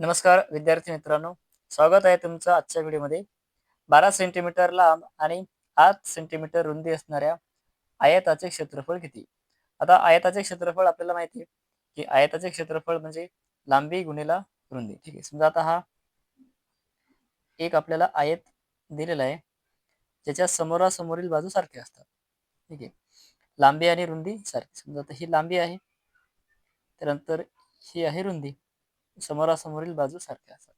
नमस्कार विद्यार्थी मित्रांनो. स्वागत आहे तुमचं आजच्या व्हिडिओमध्ये. बारा सेंटीमीटर लांब आणि आठ सेंटीमीटर रुंदी असणाऱ्या आयताचे क्षेत्रफळ किती? आता आयताचे क्षेत्रफळ आपल्याला माहिती आहे की आयताचे क्षेत्रफळ म्हणजे लांबी गुणिला रुंदी. ठीक आहे समजा आता हा एक आपल्याला आयत दिलेला आहे ज्याच्या समोरासमोरील बाजू सारखे असतात. ठीक आहे लांबी आणि रुंदी सारखी. समजा आता ही लांबी आहे त्यानंतर ही आहे रुंदी. समोरासमोरील बाजू सारख्या असतात.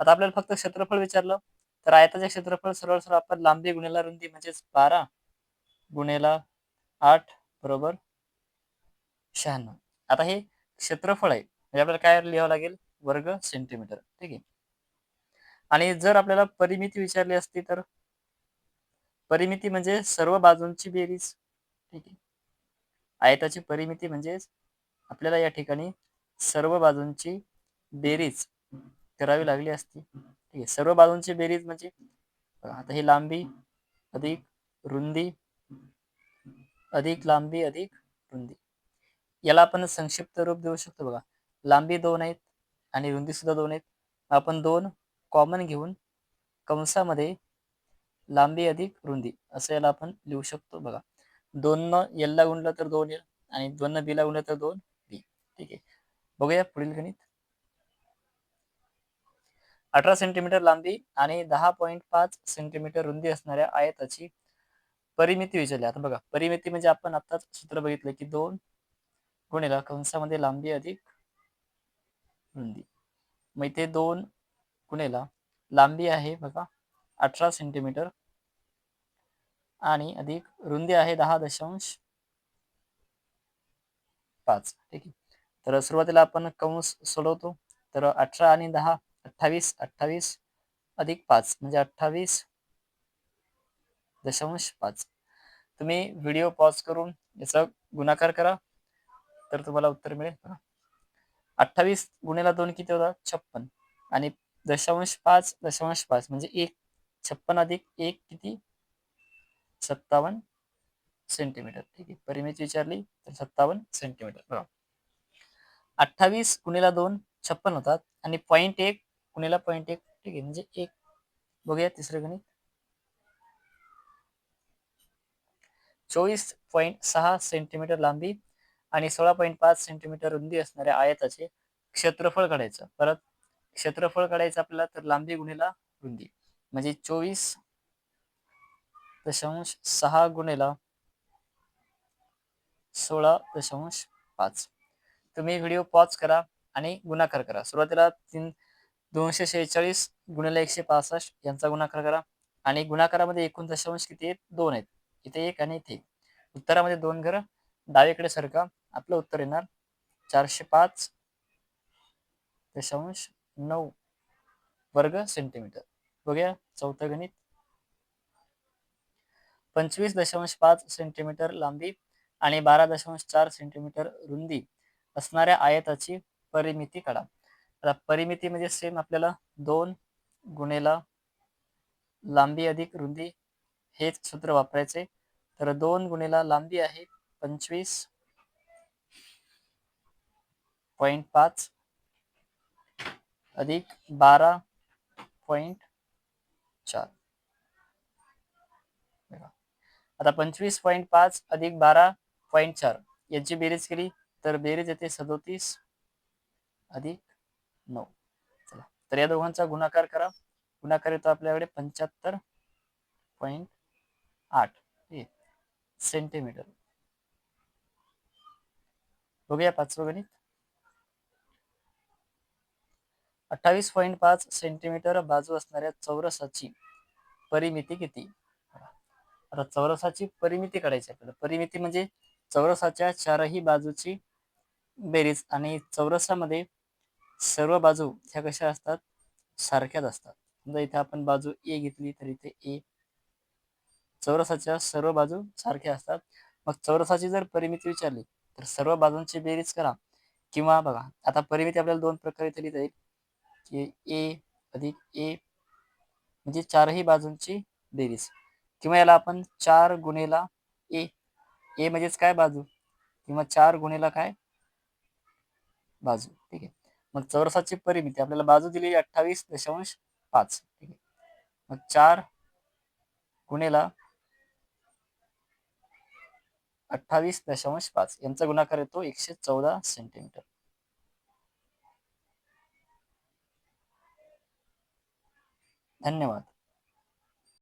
आता आपल्याला फक्त क्षेत्रफळ विचारलं तर आयताचे क्षेत्रफळ सरळ सरळ आपण लांबी गुणेला रुंदी म्हणजेच बारा गुणेला आठ बरोबर शहाण्णव. आता हे क्षेत्रफळ आहे म्हणजे आपल्याला काय लिहावं लागेल? वर्ग सेंटीमीटर. ठीक आहे. आणि जर आपल्याला परिमिती विचारली असती तर? परिमिती म्हणजे सर्व बाजूंची बेरीज. ठीक आहे. आयताची परिमिती म्हणजेच आपल्याला या ठिकाणी सर्व बाजूंची बेरीज करावी लागली असती. ठीक आहे. सर्व बाजूंची बेरीज म्हणजे आता ही लांबी अधिक रुंदी अधिक लांबी अधिक रुंदी. याला आपण संक्षिप्त रूप देऊ शकतो बघा. लांबी दोन आहेत आणि रुंदी सुद्धा दोन आहेत. आपण दोन कॉमन घेऊन कंसामध्ये लांबी अधिक रुंदी असं याला आपण लिहू शकतो बघा. दोन न एलला गुणलं तर दोन एल आणि दोन न बीला गुणलं तर दोन बी ठीक आहे. बघूया पुढील गणित. अठरा सेंटीमीटर लांबी आणि दहा पॉईंट पाच सेंटीमीटर रुंदी असणाऱ्या आयताची परिमिती विचारली. आता बघा परिमिती म्हणजे आपण आताच सूत्र बघितलं की दोन गुणिला कंसामध्ये लांबी अधिक रुंदी. मग इथे दोन गुणिला लांबी आहे बघा अठरा सेंटीमीटर आणि अधिक रुंदी आहे दहा दशांश पाच. ठीक आहे. तर सुरुवातीला आपण कंस सोडवतो. तर अठरा आणि दहा अठ्ठावीस अठ्ठावीस अधिक पाच म्हणजे अठ्ठावीस दशांश पाच. तुम्ही व्हिडिओ पॉज करून याचा गुणाकार करा तर तुम्हाला उत्तर मिळेल अठ्ठावीस गुणेला दोन किती होतात छप्पन. आणि दशांश पाच दशांश पाच म्हणजे एक. छप्पन अधिक एक किती? सत्तावन्न सेंटीमीटर. ठीक आहे परिमिती विचारली तर सत्तावन्न सेंटीमीटर. बघा. अठ्ठावीस गुणेला दोन छप्पन होतात. आणि पॉईंट एक गुणेला पॉईंट एक. ठीक आहे म्हणजे एक. बघूया तिसरं गणित. चोवीस पॉईंट सहा सेंटीमीटर लांबी आणि सोळा पॉईंट पाच सेंटीमीटर रुंदी असणाऱ्या आयताचे क्षेत्रफळ काढायचं. परत क्षेत्रफळ काढायचं आपल्याला तर लांबी गुणेला रुंदी. म्हणजे चोवीस दशांश सहा गुणेला सोळा दशांश पाच. तुम्ही व्हिडिओ पॉज करा आणि गुणाकार करा. सुरुवातीला तीन दोनशे शेहेचाळीस गुणिले एकशे पासष्ट यांचा गुणाकार करा. आणि गुणाकारामध्ये एकूण दशांश किती आहेत? दोन आहेत. इथे एक आणि इथे उत्तरामध्ये दोन घर डावीकडे सरका. आपलं उत्तर येणार चारशे पाच दशांश नऊ वर्ग सेंटीमीटर. बघूया चौथं गणित. पंचवीस दशांश पाच सेंटीमीटर लांबी आणि बारा दशांश चार सेंटीमीटर रुंदी असणाऱ्या आयताची परिमिती काढा. आता परिमिती म्हणजे सेम आपल्याला दोन गुणेला लांबी अधिक रुंदी हेच सूत्र वापरायचे. तर दोन गुणेला लांबी आहे पंचवीस पॉइंट पाच अधिक बारा पॉइंट चार. आता पंचवीस पॉईंट पाच अधिक बारा पॉईंट चार यांची बेरीज केली तर बेरीज येते सदोतीस अधिक नऊ. चला. तर या दोघांचा गुणाकार करा. गुणाकार येतो आपल्याकडे पंच्याहत्तर पॉईंट आठ. सेंटीमीटर बघूया पाचवं गणित. अठ्ठावीस पॉईंट पाच सेंटीमीटर बाजू असणाऱ्या चौरसाची परिमिती किती? आता चौरसाची परिमिती काढायची आपल्याला. परिमिती म्हणजे चौरसाच्या चारही बाजूची बेरीज आणि चौरसामध्ये सर्व बाजू ह्या कशा असतात? सारख्याच असतात. समजा इथे आपण बाजू ए घेतली तर इथे ए. चौरसाच्या सर्व बाजू सारख्या असतात. मग चौरसाची जर परिमिती विचारली तर सर्व बाजूंची बेरीज करा. किंवा बघा आता परिमिती आपल्याला दोन प्रकारे तरी जाईल की ए अधिक ए म्हणजे चारही बाजूंची बेरीज. किंवा याला आपण चार गुणेला ए. ए म्हणजेच काय बाजू? किंवा चार गुणेला काय? बाजू. ठीक आहे. मग चौरसाची परिमिती आपल्याला बाजू दिली अठ्ठावीस दशांश पाच. ठीक आहे. मग चार गुणेला अठ्ठावीस दशांश पाच. यांचा गुणाकार येतो एकशे चौदा सेंटीमीटर धन्यवाद.